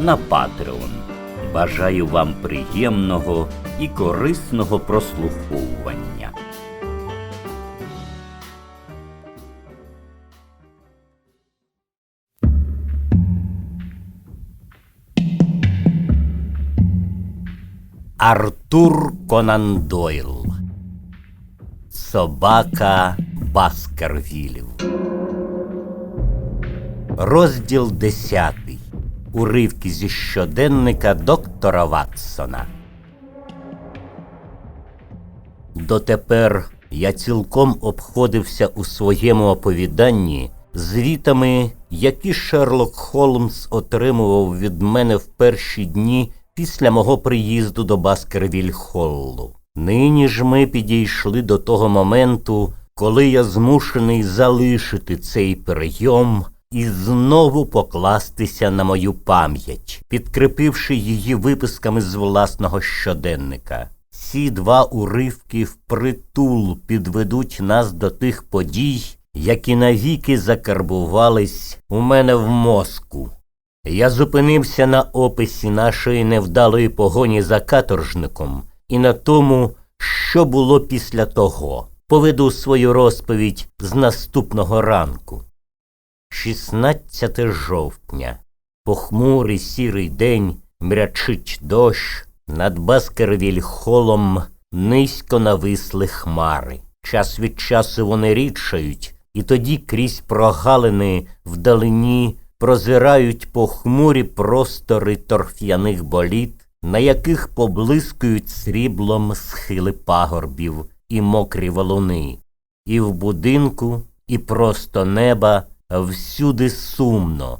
на Patreon. Бажаю вам приємного і корисного прослуховування. Артур Конан Дойл Собака Баскервілів Розділ 10. Уривки зі щоденника доктора Ватсона. Дотепер я цілком обходився у своєму оповіданні звітами, які Шерлок Холмс отримував від мене в перші дні після мого приїзду до Баскервіль Холлу. Нині ж ми підійшли до того моменту, коли я змушений залишити цей прийом і знову покластися на мою пам'ять, підкріпивши її виписками з власного щоденника. Ці два уривки впритул підведуть нас до тих подій, які навіки закарбувались у мене в мозку. Я зупинився на описі нашої невдалої погоні за каторжником і на тому, що було після того. Поведу свою розповідь з наступного ранку. 16 жовтня. Похмурий сірий день мрячить дощ, над Баскервіль-холом низько нависли хмари. Час від часу вони рідшають, і тоді крізь прогалини вдалині прозирають похмурі простори торф'яних боліт, на яких поблискують сріблом схили пагорбів і мокрі валуни. І в будинку, і просто неба всюди сумно.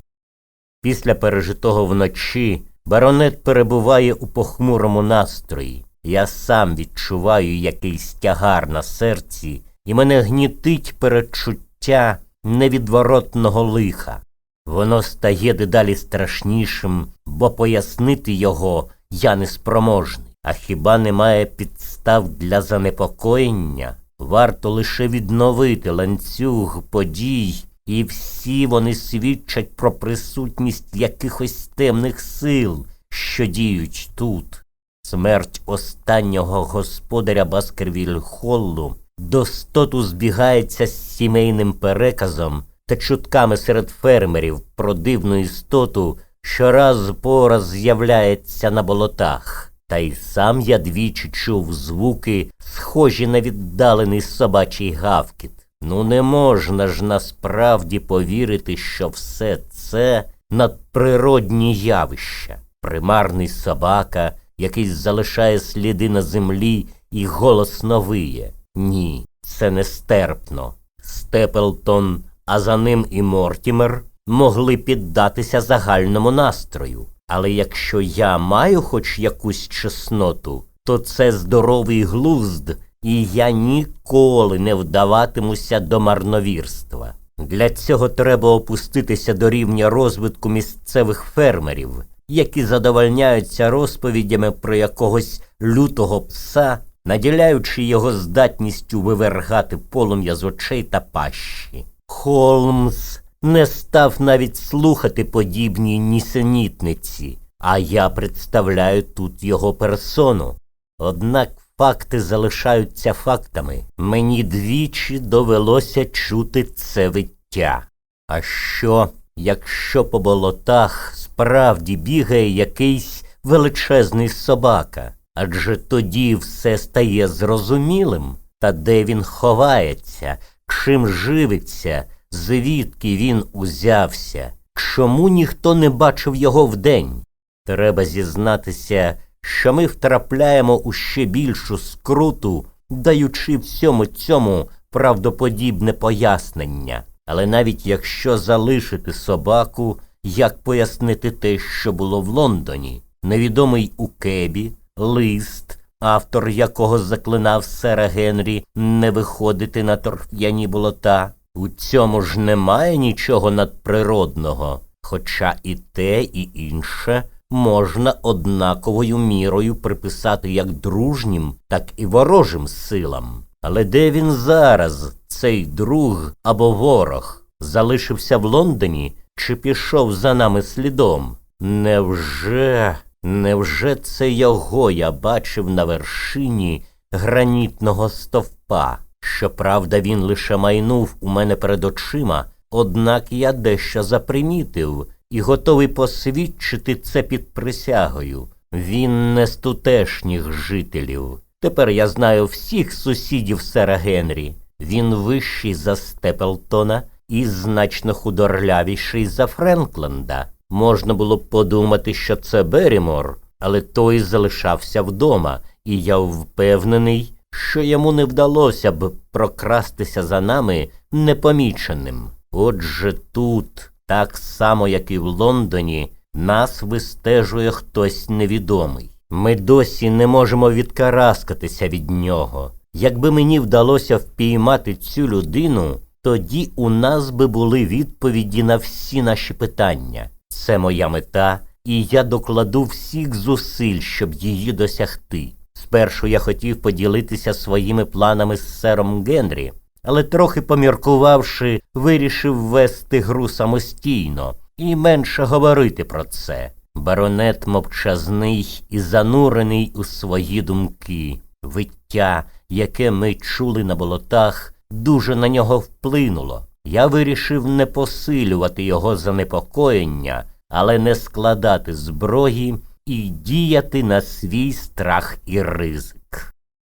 Після пережитого вночі баронет перебуває у похмурому настрої. Я сам відчуваю якийсь тягар на серці, і мене гнітить передчуття невідворотного лиха. Воно стає дедалі страшнішим, бо пояснити його я неспроможний. А хіба немає підстав для занепокоєння? Варто лише відновити ланцюг подій, і всі вони свідчать про присутність якихось темних сил, що діють тут. Смерть останнього господаря Баскервіль Холлу достоту збігається з сімейним переказом та чутками серед фермерів про дивну істоту, що раз по раз з'являється на болотах. Та й сам я двічі чув звуки, схожі на віддалений собачий гавкіт. Ну, не можна ж насправді повірити, що все це надприродні явища. Примарний собака, який залишає сліди на землі і голосно виє. Ні, це нестерпно. Степлтон, а за ним і Мортімер могли піддатися загальному настрою. Але якщо я маю хоч якусь чесноту, то це здоровий глузд, і я ніколи не вдаватимуся до марновірства. Для цього треба опуститися до рівня розвитку місцевих фермерів, які задовольняються розповідями про якогось лютого пса, наділяючи його здатністю вивергати полум'я з очей та пащі. Холмс не став навіть слухати подібні нісенітниці, а я представляю тут його персону. Однак факти залишаються фактами. Мені двічі довелося чути це виття. А що, якщо по болотах справді бігає якийсь величезний собака? Адже тоді все стає зрозумілим, та де він ховається, чим живиться, звідки він узявся, чому ніхто не бачив його вдень? Треба зізнатися, що ми втрапляємо у ще більшу скруту, даючи всьому цьому правдоподібне пояснення. Але навіть якщо залишити собаку, як пояснити те, що було в Лондоні. Невідомий у Кебі, лист, автор якого заклинав сера Генрі не виходити на торф'яні болота. У цьому ж немає нічого надприродного, хоча і те, і інше можна однаковою мірою приписати як дружнім, так і ворожим силам. Але де він зараз, цей друг або ворог, залишився в Лондоні чи пішов за нами слідом? Невже, невже це його я бачив на вершині гранітного стовпа? Щоправда, він лише майнув у мене перед очима, однак я дещо запримітив і готовий посвідчити це під присягою. Він не з тутешніх жителів. Тепер я знаю всіх сусідів сера Генрі. Він вищий за Степлтона і значно худорлявіший за Френкленда. Можна було б подумати, що це Берімор, але той залишався вдома, і я впевнений, що йому не вдалося б прокрастися за нами непоміченим. Отже, тут, так само як і в Лондоні, нас вистежує хтось невідомий. Ми досі не можемо відкараскатися від нього. Якби мені вдалося впіймати цю людину, тоді у нас би були відповіді на всі наші питання. Це моя мета, і я докладу всіх зусиль, щоб її досягти. Спершу я хотів поділитися своїми планами з сером Генрі, але трохи поміркувавши, вирішив вести гру самостійно і менше говорити про це. Баронет мовчазний і занурений у свої думки. Виття, яке ми чули на болотах, дуже на нього вплинуло. Я вирішив не посилювати його занепокоєння, але не складати зброї і діяти на свій страх і ризик.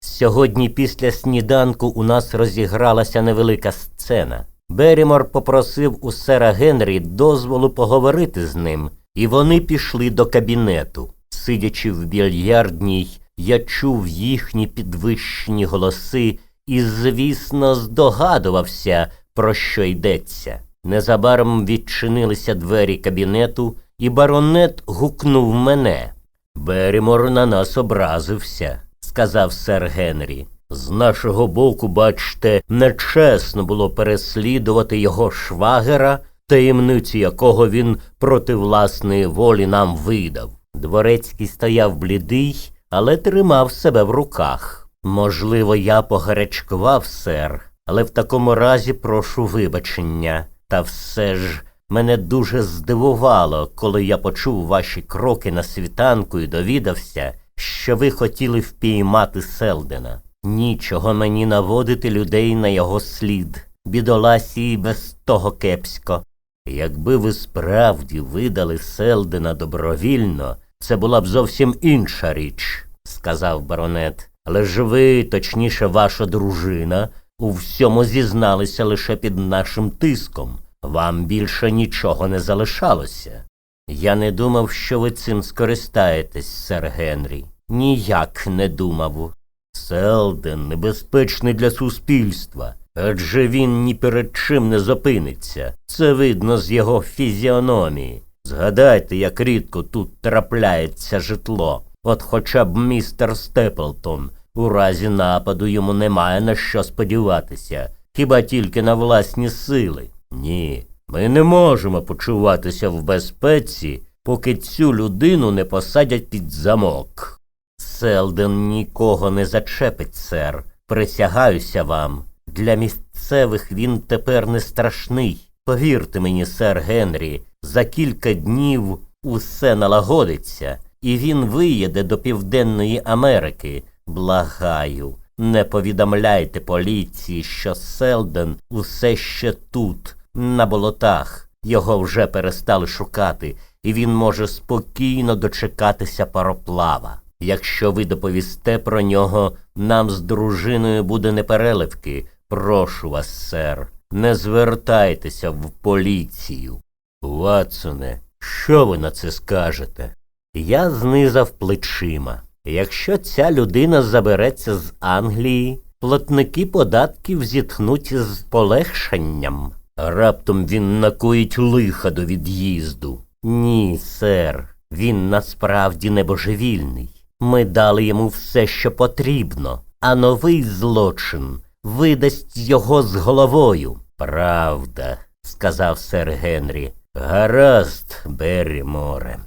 Сьогодні після сніданку у нас розігралася невелика сцена. Берімор попросив у сера Генрі дозволу поговорити з ним, і вони пішли до кабінету. Сидячи в більярдній, я чув їхні підвищені голоси і, звісно, здогадувався, про що йдеться. Незабаром відчинилися двері кабінету, і баронет гукнув мене. Берімор на нас образився, сказав сер Генрі. З нашого боку, бачте, нечесно було переслідувати його швагера, таємниці якого він проти власної волі нам видав. Дворецький стояв блідий, але тримав себе в руках. Можливо, я погарячкував, сер, але в такому разі прошу вибачення. Та все ж мене дуже здивувало, коли я почув ваші кроки на світанку і довідався, що ви хотіли впіймати Селдена. Нічого мені наводити людей на його слід. Бідоласі і без того кепсько. Якби ви справді видали Селдена добровільно, це була б зовсім інша річ, сказав баронет. Але ж ви, точніше, ваша дружина, у всьому зізналися лише під нашим тиском. Вам більше нічого не залишалося. Я не думав, що ви цим скористаєтесь, сер Генрі. Ніяк не думав. Селден небезпечний для суспільства, адже він ні перед чим не зупиниться. Це видно з його фізіономії. Згадайте, як рідко тут трапляється житло. От хоча б містер Степлтон. У разі нападу йому немає на що сподіватися, хіба тільки на власні сили. Ні, ми не можемо почуватися в безпеці, поки цю людину не посадять під замок. Селден нікого не зачепить, сер. Присягаюся вам. Для місцевих він тепер не страшний. Повірте мені, сер Генрі, за кілька днів усе налагодиться, і він виїде до Південної Америки. Благаю, не повідомляйте поліції, що Селден усе ще тут, на болотах. Його вже перестали шукати, і він може спокійно дочекатися пароплава. Якщо ви доповісте про нього, нам з дружиною буде непереливки. Прошу вас, сер, не звертайтеся в поліцію. Ватсоне, що ви на це скажете? Я знизав плечима. Якщо ця людина забереться з Англії, платники податків зітхнуть з полегшенням. Раптом він накоїть лиха до від'їзду. Ні, сер, він насправді не божевільний. Ми дали йому все, що потрібно, а новий злочин видасть його з головою. Правда, сказав сер Генрі. Гаразд, Берріморе.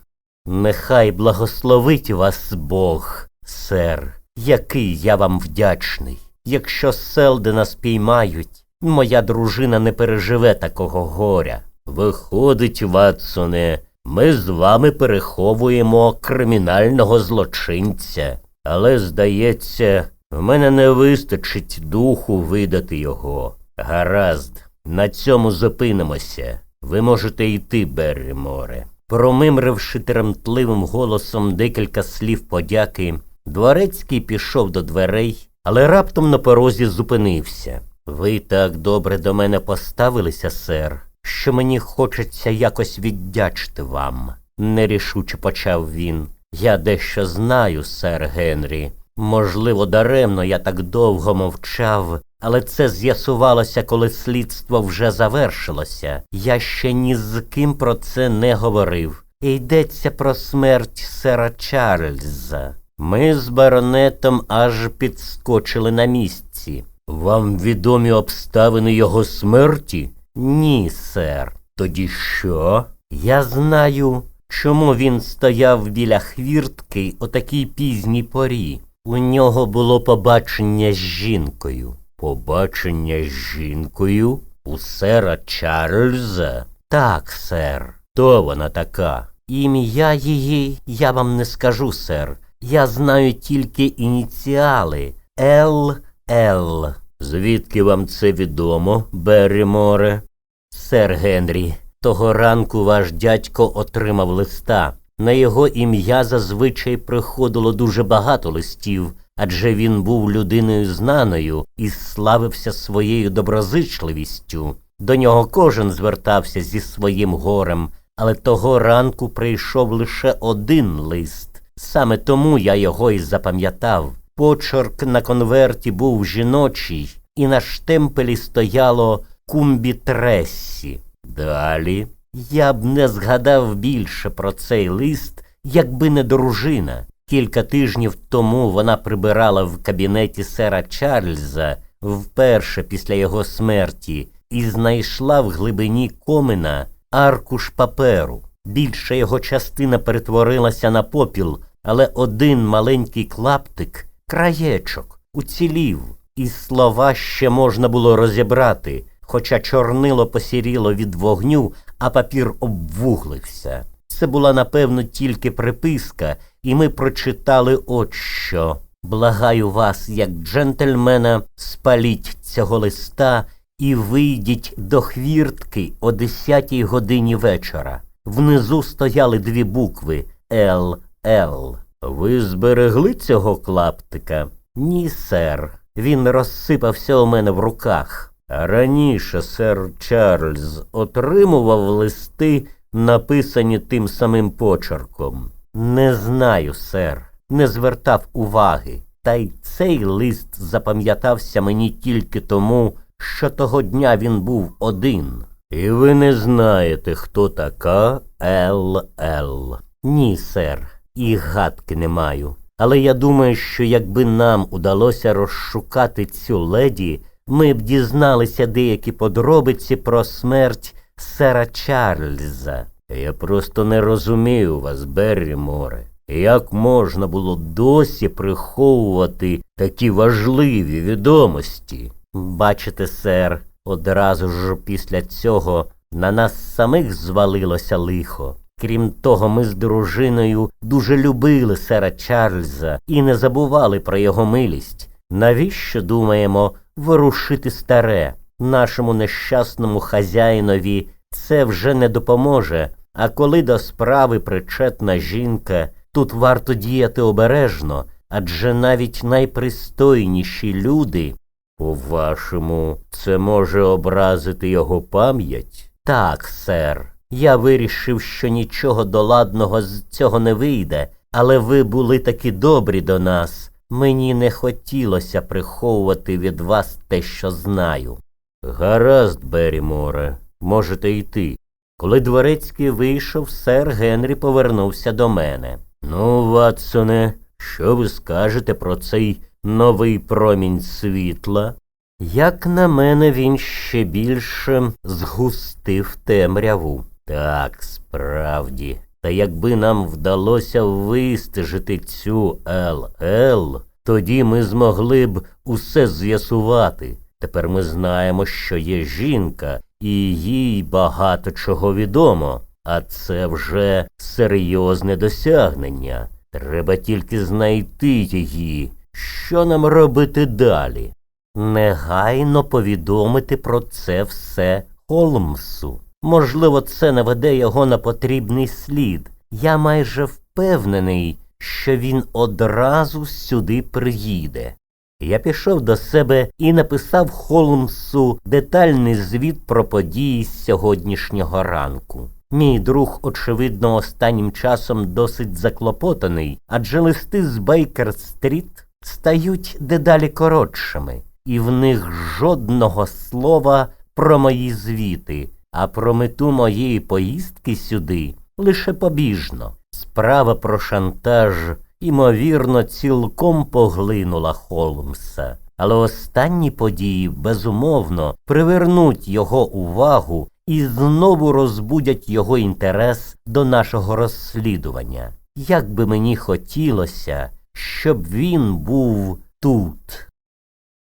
Нехай благословить вас Бог, сер, який я вам вдячний. Якщо Селдена спіймають, моя дружина не переживе такого горя. Виходить, Ватсоне, ми з вами переховуємо кримінального злочинця, але, здається, в мене не вистачить духу видати його. Гаразд, на цьому зупинимося. Ви можете йти, Берріморе. Промимривши тремтливим голосом декілька слів подяки, дворецький пішов до дверей, але раптом на порозі зупинився. Ви так добре до мене поставилися, сер, що мені хочеться якось віддячити вам, нерішуче почав він. Я дещо знаю, сер Генрі. Можливо, даремно я так довго мовчав, але це з'ясувалося, коли слідство вже завершилося. Я ще ні з ким про це не говорив. І Йдеться про смерть сера Чарльза. Ми з баронетом аж підскочили на місці. Вам відомі обставини його смерті? Ні, сер. Тоді що? Я знаю, чому він стояв біля хвіртки о такій пізній порі. У нього було побачення з жінкою. Побачення з жінкою? У сера Чарльза? Так, сер. То вона така. Ім'я її я вам не скажу, сер. Я знаю тільки ініціали Л. Л. Звідки вам це відомо, Берріморе? Сер Генрі, того ранку ваш дядько отримав листа. На його ім'я зазвичай приходило дуже багато листів, адже він був людиною знаною і славився своєю доброзичливістю. До нього кожен звертався зі своїм горем, але того ранку прийшов лише один лист. Саме тому я його й запам'ятав. Почерк на конверті був жіночий, і на штемпелі стояло кумбі Трессі. Далі я б не згадав більше про цей лист, якби не дружина. Кілька тижнів тому вона прибирала в кабінеті сера Чарльза вперше після його смерті і знайшла в глибині комина аркуш паперу. Більша його частина перетворилася на попіл, але один маленький клаптик, краєчок, уцілів, і слова ще можна було розібрати, хоча чорнило посіріло від вогню, а папір обвуглився. Це була, напевно, тільки приписка, і ми прочитали от що. Благаю вас, як джентльмена, спаліть цього листа і вийдіть до хвіртки о десятій годині вечора. Внизу стояли дві букви Л. Л. Ви зберегли цього клаптика? Ні, сер. Він розсипався у мене в руках. Раніше сер Чарльз отримував листи, написані тим самим почерком. Не знаю, сер, не звертав уваги. Та й цей лист запам'ятався мені тільки тому, що того дня він був один. І ви не знаєте, хто така Л.Л. Ні, сер, і гадки не маю. Але я думаю, що якби нам удалося розшукати цю леді, ми б дізналися деякі подробиці про смерть сера Чарльза. Я просто не розумію вас, Беррі Море. Як можна було досі приховувати такі важливі відомості? Бачите, сер, одразу ж після цього на нас самих звалилося лихо. Крім того, ми з дружиною дуже любили сера Чарльза і не забували про його милість. Навіщо, думаємо, ворушити старе? Нашому нещасному хазяїнові це вже не допоможе. А коли до справи причетна жінка, тут варто діяти обережно, адже навіть найпристойніші люди, по-вашому, це може образити його пам'ять? Так, сер. Я вирішив, що нічого доладного з цього не вийде, але ви були такі добрі до нас. Мені не хотілося приховувати від вас те, що знаю. Гаразд, Берріморе, можете йти. Коли дворецький вийшов, сер Генрі повернувся до мене. Ну, Ватсоне, що ви скажете про цей новий промінь світла? Як на мене, він ще більше згустив темряву. Так, справді. Та якби нам вдалося вистежити цю ЛЛ, тоді ми змогли б усе з'ясувати. Тепер ми знаємо, що є жінка, і їй багато чого відомо, а це вже серйозне досягнення. Треба тільки знайти її. Що нам робити далі? Негайно повідомити про це все Холмсу. Можливо, це наведе його на потрібний слід. Я майже впевнений, що він одразу сюди приїде. Я пішов до себе і написав Холмсу детальний звіт про події з сьогоднішнього ранку. Мій друг, очевидно, останнім часом досить заклопотаний, адже листи з Бейкер-стріт стають дедалі коротшими, і в них жодного слова про мої звіти, а про мету моєї поїздки сюди лише побіжно. Справа про шантаж, ймовірно, цілком поглинула Холмса. Але останні події, безумовно, привернуть його увагу і знову розбудять його інтерес до нашого розслідування. Як би мені хотілося, щоб він був тут.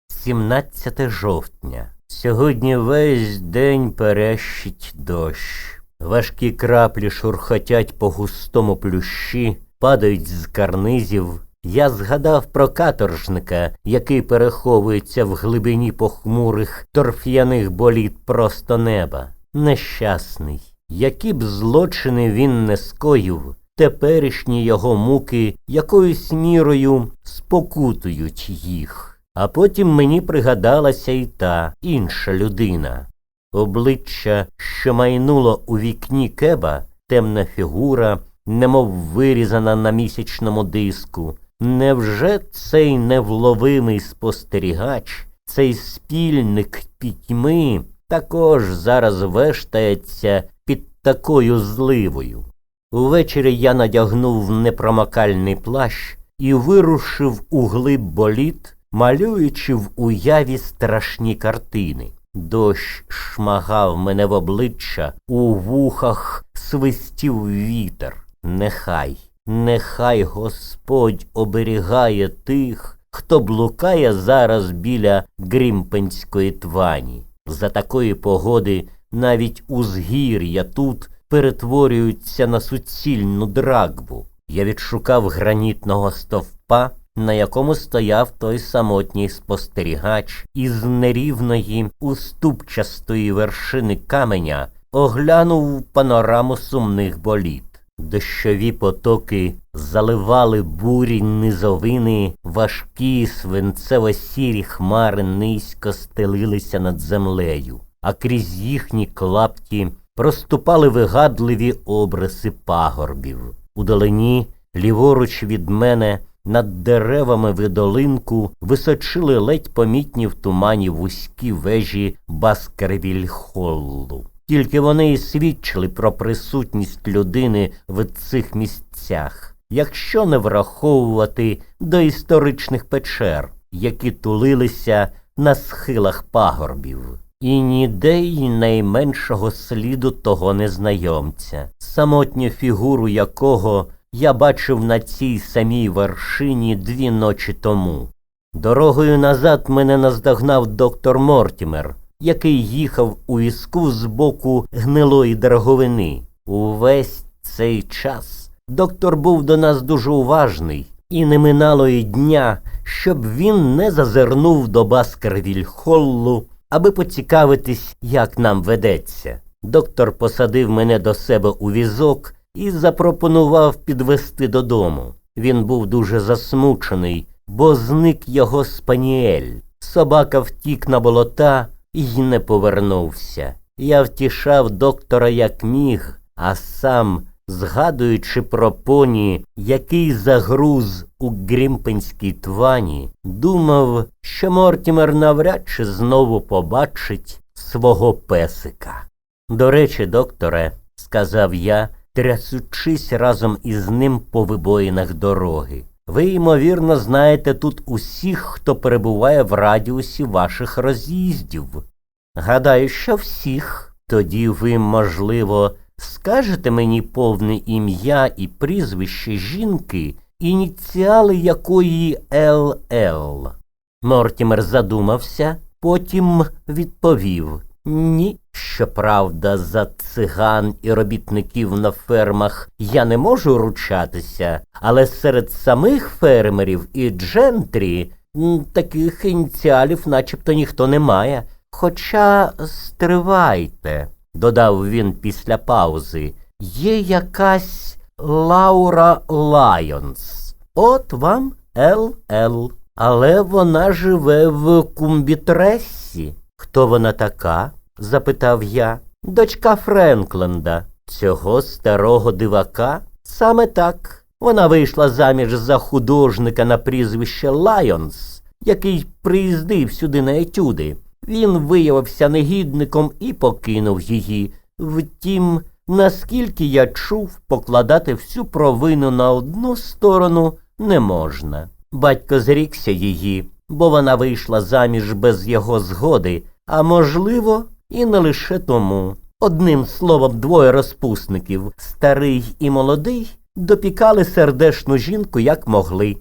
17 жовтня. Сьогодні весь день перещить дощ. Важкі краплі шурхотять по густому плющі, падають з карнизів. Я згадав про каторжника, який переховується в глибині похмурих торф'яних боліт просто неба. Нещасний. Які б злочини він не скоїв, теперішні його муки якоюсь мірою спокутують їх. А потім мені пригадалася і та інша людина. Обличчя, що майнуло у вікні кеба, темна фігура, немов вирізана на місячному диску. Невже цей невловимий спостерігач, цей спільник пітьми також зараз вештається під такою зливою? Увечері я надягнув непромокальний плащ і вирушив у глиб боліт, малюючи в уяві страшні картини. Дощ шмагав мене в обличчя, у вухах свистів вітер. Нехай, нехай Господь оберігає тих, хто блукає зараз біля Грімпенської твані. За такої погоди навіть узгір'я тут перетворюються на суцільну драгбу. Я відшукав гранітного стовпа, на якому стояв той самотній спостерігач із нерівної уступчастої вершини каменя, оглянув панораму сумних боліт. Дощові потоки заливали бурі низовини, важкі свинцево-сірі хмари низько стелилися над землею, а крізь їхні клапті проступали вигадливі обриси пагорбів. Удалині, ліворуч від мене, над деревами видолинку височили ледь помітні в тумані вузькі вежі Баскервіль-Холлу. Тільки вони і свідчили про присутність людини в цих місцях, якщо не враховувати доісторичних печер, які тулилися на схилах пагорбів. І ніде й найменшого сліду того незнайомця, самотню фігуру якого я бачив на цій самій вершині дві ночі тому. Дорогою назад мене наздогнав доктор Мортімер, який їхав у візку з боку гнилої дороговини. Увесь цей час доктор був до нас дуже уважний, і не минало й дня, щоб він не зазирнув до Баскервіль-Холлу, аби поцікавитись, як нам ведеться. Доктор посадив мене до себе у візок і запропонував підвести додому. Він був дуже засмучений, бо зник його спаніель. Собака втік на болота і не повернувся. Я втішав доктора як міг, а сам, згадуючи про поні, який загруз у грімпенській твані, думав, що Мортімер навряд чи знову побачить свого песика. До речі, докторе, сказав я, трясучись разом із ним по вибоїнах дороги. Ви, ймовірно, знаєте тут усіх, хто перебуває в радіусі ваших роз'їздів. Гадаю, що всіх. Тоді ви, можливо, скажете мені повне ім'я і прізвище жінки, ініціали якої ЛЛ. Мортімер задумався, потім відповів Ні, щоправда, за циган і робітників на фермах я не можу ручатися, але серед самих фермерів і джентрі таких ініціалів начебто ніхто не має. Хоча стривайте, додав він після паузи, є якась Лаура Лайонс. От вам ЛЛ. Але вона живе в Кумбітресі. Хто вона така? Запитав я. Дочка Френкленда, цього старого дивака? Саме так. Вона вийшла заміж за художника на прізвище Лайонс, який приїздив сюди на етюди. Він виявився негідником і покинув її. Втім, наскільки я чув, покладати всю провину на одну сторону не можна. Батько зрікся її, бо вона вийшла заміж без його згоди, а можливо, і не лише тому. Одним словом, двоє розпусників, старий і молодий, допікали сердешну жінку, як могли.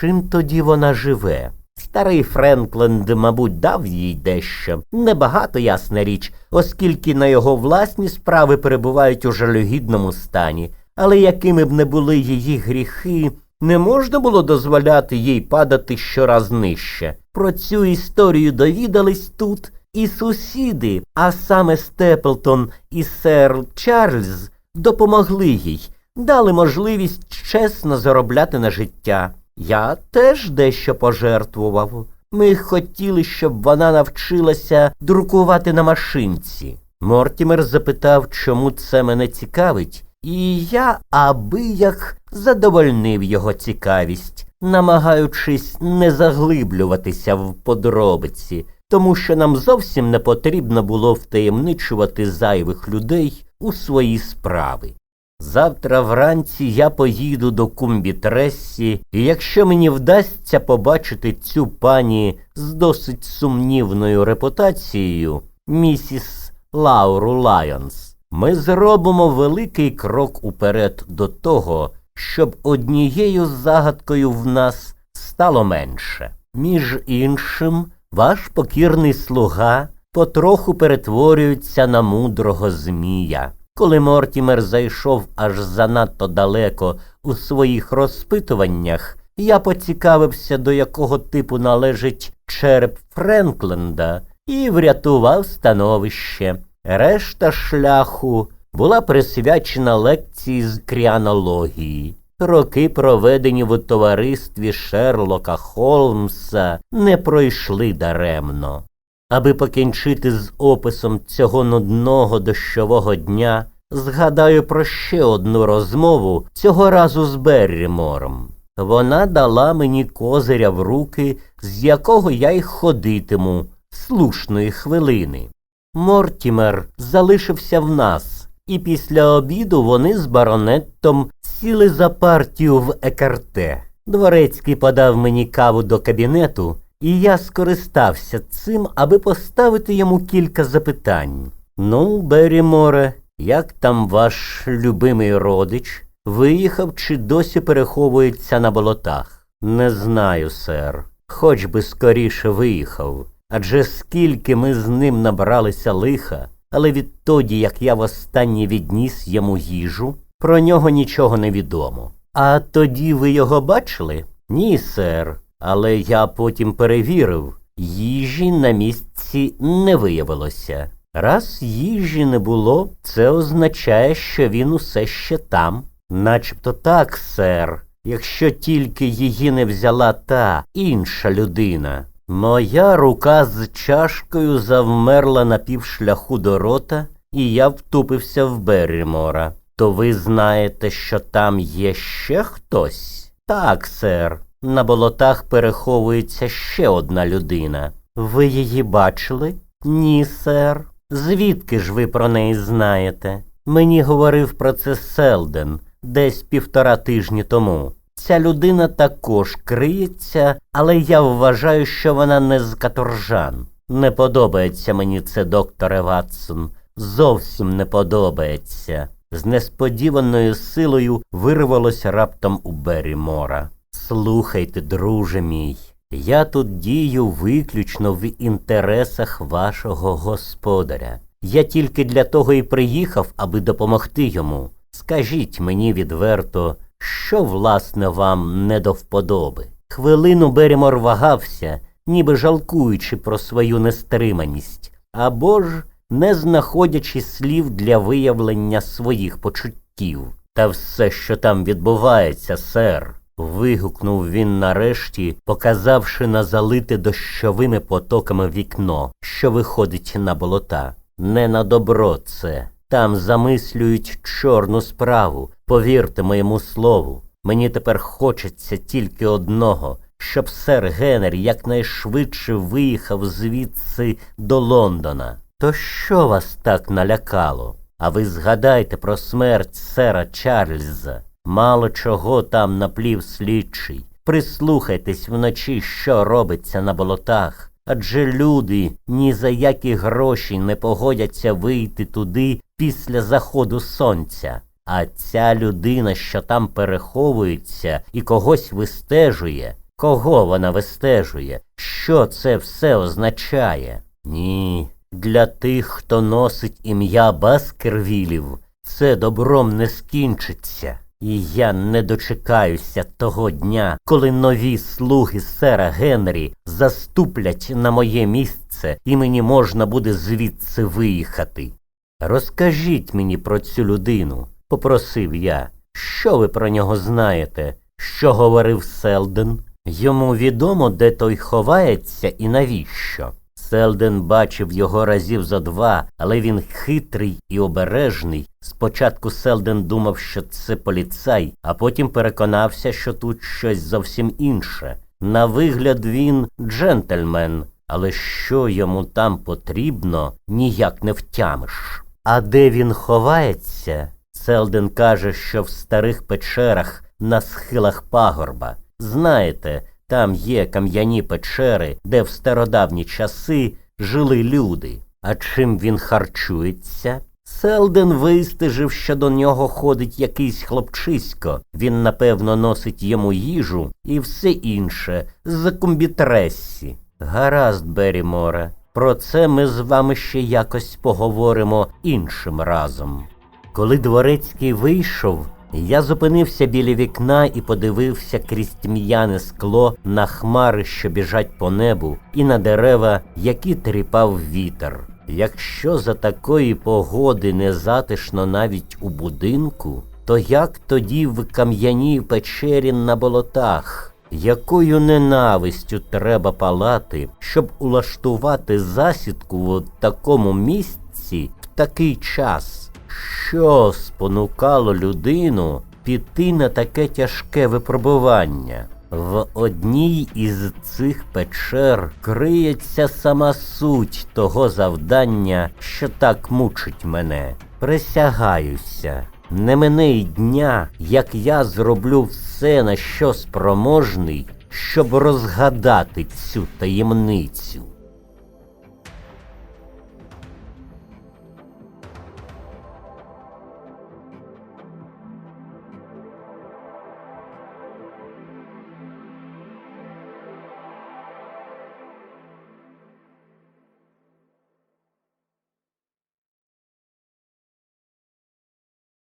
Чим тоді вона живе? Старий Френкленд, мабуть, дав їй дещо. Небагато, ясна річ, оскільки на його власні справи перебувають у жалюгідному стані. Але якими б не були її гріхи, не можна було дозволяти їй падати щораз нижче. Про цю історію довідались тут і сусіди, а саме Степлтон і сер Чарльз допомогли їй, дали можливість чесно заробляти на життя. Я теж дещо пожертвував. Ми хотіли, щоб вона навчилася друкувати на машинці. Мортімер запитав, чому це мене цікавить, і я аби як задовольнив його цікавість, намагаючись не заглиблюватися в подробиці, тому що нам зовсім не потрібно було втаємничувати зайвих людей у свої справи. Завтра вранці я поїду до Кумбітресі, і якщо мені вдасться побачити цю пані з досить сумнівною репутацією, місіс Лауру Лайонс, ми зробимо великий крок уперед до того, щоб однією загадкою в нас стало менше. Між іншим, ваш покірний слуга потроху перетворюється на мудрого змія. Коли Мортімер зайшов аж занадто далеко у своїх розпитуваннях, я поцікавився, до якого типу належить череп Френкленда, і врятував становище. Решта шляху була присвячена лекції з кріанології. Роки, проведені в товаристві Шерлока Холмса, не пройшли даремно. Аби покінчити з описом цього нудного дощового дня, згадаю про ще одну розмову цього разу з Беррімором. Вона дала мені козиря в руки, з якого я й ходитиму слушної хвилини. Мортімер залишився в нас, і після обіду вони з баронеттом сіли за партію в екарте. Дворецький подав мені каву до кабінету, і я скористався цим, аби поставити йому кілька запитань. Ну, Беріморе, як там ваш любимий родич? Виїхав чи досі переховується на болотах? Не знаю, сер. Хоч би скоріше виїхав. Адже скільки ми з ним набралися лиха, але відтоді, як я востаннє відніс йому їжу, про нього нічого не відомо. А тоді ви його бачили? Ні, сер. Але я потім перевірив, їжі на місці не виявилося. Раз їжі не було, це означає, що він усе ще там. Начебто так, сер, якщо тільки її не взяла та інша людина. Моя рука з чашкою завмерла на півшляху до рота, і я втупився в Беррімора. То ви знаєте, що там є ще хтось? Так, сер. На болотах переховується ще одна людина. Ви її бачили? Ні, сер. Звідки ж ви про неї знаєте? Мені говорив про це Селден десь півтора тижні тому. Ця людина також криється, але я вважаю, що вона не з каторжан. Не подобається мені це, докторе Ватсон. Зовсім не подобається. З несподіваною силою вирвалося раптом у Беррімора. Слухайте, друже мій, я тут дію виключно в інтересах вашого господаря. Я тільки для того і приїхав, аби допомогти йому. Скажіть мені відверто, що власне вам не до вподоби. Хвилину Берімор вагався, ніби жалкуючи про свою нестриманість, або ж не знаходячи слів для виявлення своїх почуттів. Та все, що там відбувається, сер. вигукнув він нарешті, показавши на залите дощовими потоками вікно, що виходить на болота. Не на добро це. Там замислюють чорну справу. Повірте моєму слову. Мені тепер хочеться тільки одного, щоб сер Генрі якнайшвидше виїхав звідси до Лондона. То що вас так налякало? А ви згадайте про смерть сера Чарльза. Мало чого там наплів слідчий. Прислухайтесь вночі, що робиться на болотах. Адже люди ні за які гроші не погодяться вийти туди після заходу сонця. А ця людина, що там переховується і когось вистежує, кого вона вистежує? Що це все означає? Ні, для тих, хто носить ім'я Баскервілів, це добром не скінчиться. І я не дочекаюся того дня, коли нові слуги сера Генрі заступлять на моє місце і мені можна буде звідси виїхати. Розкажіть мені про цю людину, попросив я. Що ви про нього знаєте? Що говорив Селден? Йому відомо, де той ховається і навіщо. Селден бачив його разів зо два, але він хитрий і обережний. Спочатку Селден думав, що це поліцай, а потім переконався, що тут щось зовсім інше. На вигляд він джентльмен, але що йому там потрібно, ніяк не втямиш. А де він ховається? Селден каже, що в старих печерах на схилах пагорба. Знаєте, там є кам'яні печери, де в стародавні часи жили люди. А чим він харчується? Селден вистежив, що до нього ходить якийсь хлопчисько. Він, напевно, носить йому їжу і все інше з комбітресі. Гаразд, Беріморе, про це ми з вами ще якось поговоримо іншим разом. Коли дворецький вийшов, я зупинився біля вікна і подивився крізь тьмяне скло на хмари, що біжать по небу, і на дерева, які тріпав вітер. Якщо за такої погоди не затишно навіть у будинку, то як тоді в кам'яній печері на болотах? Якою ненавистю треба палати, щоб улаштувати засідку в такому місці в такий час? Що спонукало людину піти на таке тяжке випробування? В одній із цих печер криється сама суть того завдання, що так мучить мене. Присягаюся, не мине й дня, як я зроблю все, на що спроможний, щоб розгадати цю таємницю.